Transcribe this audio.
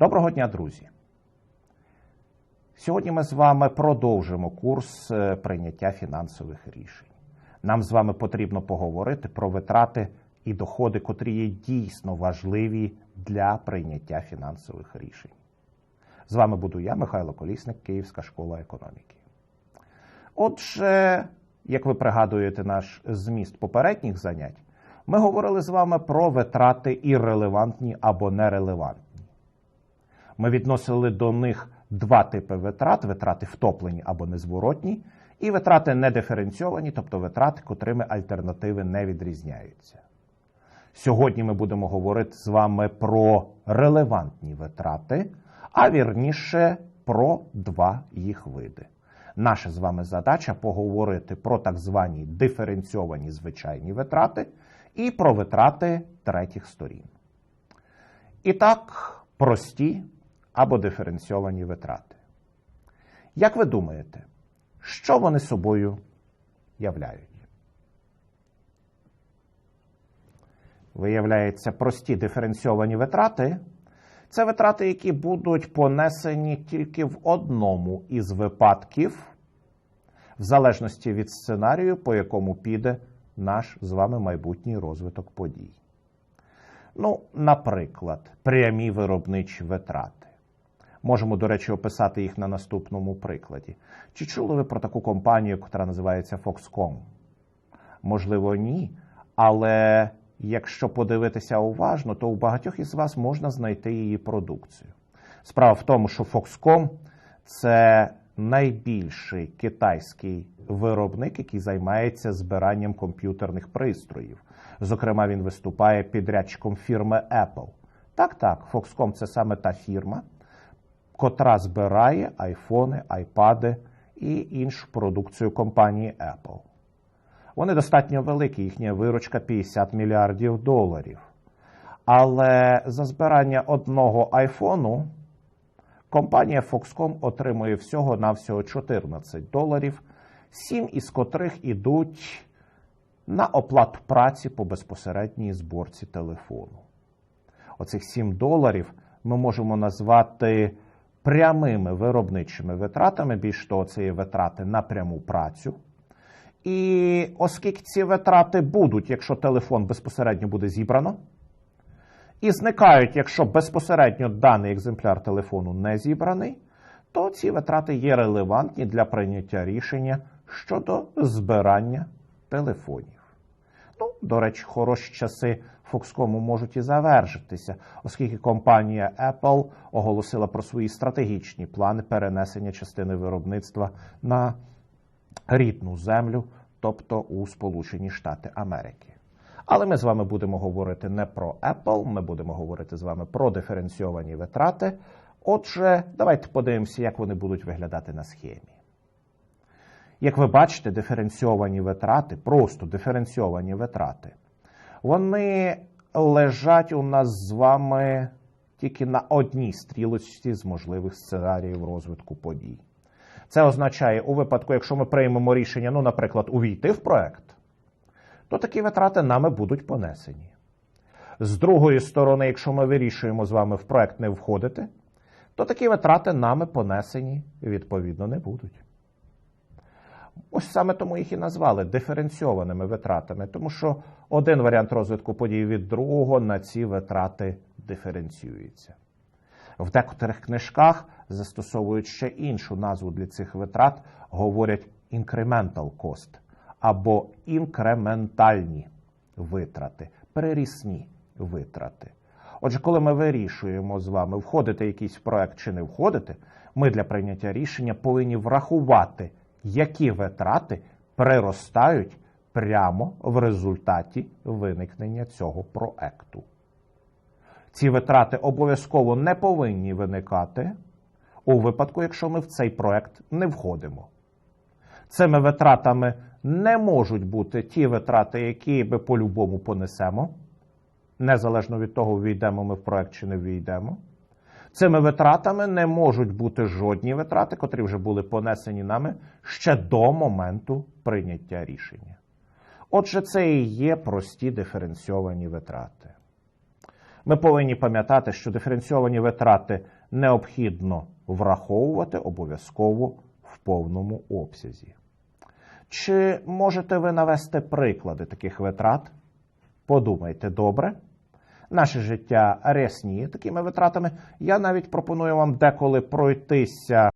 Доброго дня, друзі! Сьогодні ми з вами продовжимо курс е, прийняття фінансових рішень. Нам з вами потрібно поговорити про витрати і доходи, котрі є дійсно важливі для прийняття фінансових рішень. З вами буду я, Михайло Колісник, Київська школа економіки. Отже, як ви пригадуєте наш зміст попередніх занять, ми говорили з вами про витрати і або нерелевантні. Ми відносили до них два типи витрат: витрати втоплені або незворотні, і витрати недиференційовані, тобто витрати, котрими альтернативи не відрізняються. Сьогодні ми будемо говорити з вами про релевантні витрати, а вірніше про два їх види. Наша з вами задача поговорити про так звані диференційовані звичайні витрати і про витрати третіх сторін. І так, прості або диференційовані витрати. Як ви думаєте, що вони собою являють? Виявляється, прості диференційовані витрати це витрати, які будуть понесені тільки в одному із випадків, в залежності від сценарію, по якому піде наш з вами майбутній розвиток подій. Ну, наприклад, прямі виробничі витрати. Можемо, до речі, описати їх на наступному прикладі. Чи чули ви про таку компанію, яка називається Foxconn? Можливо, ні. Але якщо подивитися уважно, то у багатьох із вас можна знайти її продукцію. Справа в тому, що Foxconn – це найбільший китайський виробник, який займається збиранням комп'ютерних пристроїв. Зокрема, він виступає підрядчиком фірми Apple. Так, так, Foxconn – це саме та фірма, котра збирає айфони, айпади і іншу продукцію компанії Apple. Вони достатньо великі, їхня виручка 50 мільярдів доларів. Але за збирання одного айфону компанія Foxconn отримує всього-навсього 14 доларів, 7 із котрих ідуть на оплату праці по безпосередній зборці телефону. Оцих 7 доларів ми можемо назвати прямими виробничими витратами, більш того, це є витрати на пряму працю. І оскільки ці витрати будуть, якщо телефон безпосередньо буде зібрано, і зникають, якщо безпосередньо даний екземпляр телефону не зібраний, то ці витрати є релевантні для прийняття рішення щодо збирання телефонів. Ну, до речі, хороші часи Foxconn можуть і завершитися, оскільки компанія Apple оголосила про свої стратегічні плани перенесення частини виробництва на рідну землю, тобто у Сполучені Штати Америки. Але ми з вами будемо говорити не про Apple, ми будемо говорити з вами про диференційовані витрати. Отже, давайте подивимося, як вони будуть виглядати на схемі. Як ви бачите, диференційовані витрати, просто диференційовані витрати, вони лежать у нас з вами тільки на одній стрілочці з можливих сценаріїв розвитку подій. Це означає, у випадку, якщо ми приймемо рішення, ну, наприклад, увійти в проект, то такі витрати нами будуть понесені. З другої сторони, якщо ми вирішуємо з вами в проект не входити, то такі витрати нами понесені відповідно не будуть. Ось саме тому їх і назвали диференційованими витратами, тому що один варіант розвитку подій від другого на ці витрати диференціюється. В декотрих книжках застосовують ще іншу назву для цих витрат, говорять incremental cost або інкрементальні витрати, перерісні витрати. Отже, коли ми вирішуємо з вами, входити в якийсь проект чи не входити, ми для прийняття рішення повинні врахувати, які витрати приростають прямо в результаті виникнення цього проекту. Ці витрати обов'язково не повинні виникати у випадку, якщо ми в цей проект не входимо. Цими витратами не можуть бути ті витрати, які ми по-любому понесемо, незалежно від того, війдемо ми в проект чи не війдемо. Цими витратами не можуть бути жодні витрати, котрі вже були понесені нами ще до моменту прийняття рішення. Отже, це і є прості диференційовані витрати. Ми повинні пам'ятати, що диференційовані витрати необхідно враховувати обов'язково в повному обсязі. Чи можете ви навести приклади таких витрат? Подумайте добре. Наше життя рясні такими витратами. Я навіть пропоную вам деколи пройтися